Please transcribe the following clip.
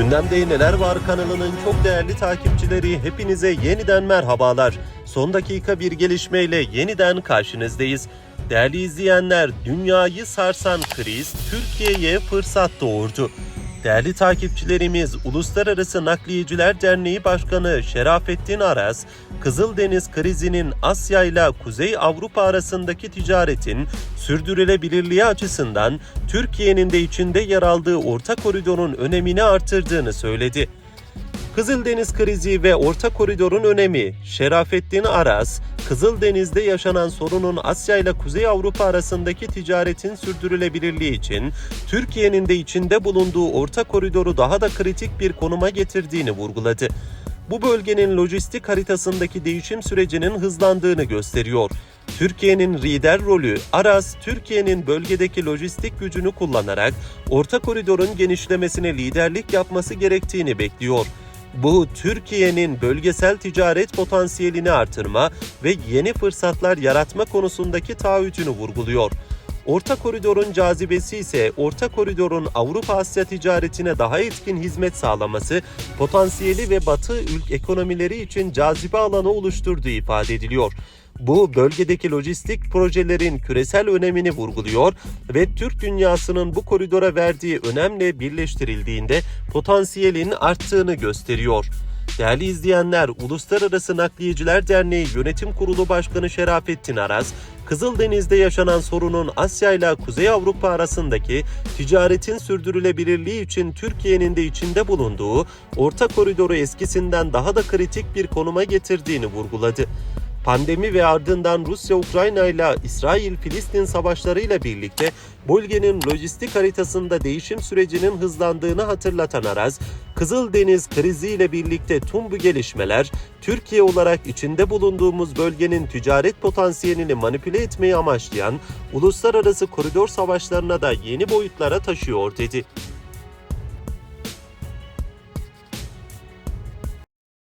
Gündemde Neler Var kanalının çok değerli takipçileri hepinize yeniden merhabalar. Son dakika bir gelişmeyle yeniden karşınızdayız. Değerli izleyenler, dünyayı sarsan kriz Türkiye'ye fırsat doğurdu. Değerli takipçilerimiz, Uluslararası Nakliyeciler Derneği Başkanı Şerafettin Aras, Kızıldeniz krizinin Asya ile Kuzey Avrupa arasındaki ticaretin sürdürülebilirliği açısından Türkiye'nin de içinde yer aldığı orta koridorun önemini artırdığını söyledi. Kızıldeniz krizi ve Orta Koridor'un önemi. Şerafettin Aras, Kızıldeniz'de yaşanan sorunun Asya ile Kuzey Avrupa arasındaki ticaretin sürdürülebilirliği için Türkiye'nin de içinde bulunduğu Orta Koridor'u daha da kritik bir konuma getirdiğini vurguladı. Bu bölgenin lojistik haritasındaki değişim sürecinin hızlandığını gösteriyor. Türkiye'nin lider rolü Aras, Türkiye'nin bölgedeki lojistik gücünü kullanarak Orta Koridor'un genişlemesine liderlik yapması gerektiğini bekliyor. Bu Türkiye'nin bölgesel ticaret potansiyelini artırma ve yeni fırsatlar yaratma konusundaki taahhütünü vurguluyor. Orta koridorun cazibesi ise Orta koridorun Avrupa Asya ticaretine daha etkin hizmet sağlaması, potansiyeli ve Batı ülk ekonomileri için cazibe alanı oluşturduğu ifade ediliyor. Bu bölgedeki lojistik projelerin küresel önemini vurguluyor ve Türk dünyasının bu koridora verdiği önemle birleştirildiğinde potansiyelin arttığını gösteriyor. Değerli izleyenler, Uluslararası Nakliyeciler Derneği Yönetim Kurulu Başkanı Şerafettin Aras, Kızıldeniz'de yaşanan sorunun Asya ile Kuzey Avrupa arasındaki ticaretin sürdürülebilirliği için Türkiye'nin de içinde bulunduğu orta koridoru eskisinden daha da kritik bir konuma getirdiğini vurguladı. Pandemi ve ardından Rusya-Ukrayna ile İsrail-Filistin savaşlarıyla birlikte bölgenin lojistik haritasında değişim sürecinin hızlandığını hatırlatan Aras, Kızıldeniz kriziyle birlikte tüm bu gelişmeler Türkiye olarak içinde bulunduğumuz bölgenin ticaret potansiyelini manipüle etmeyi amaçlayan uluslararası koridor savaşlarına da yeni boyutlara taşıyor dedi.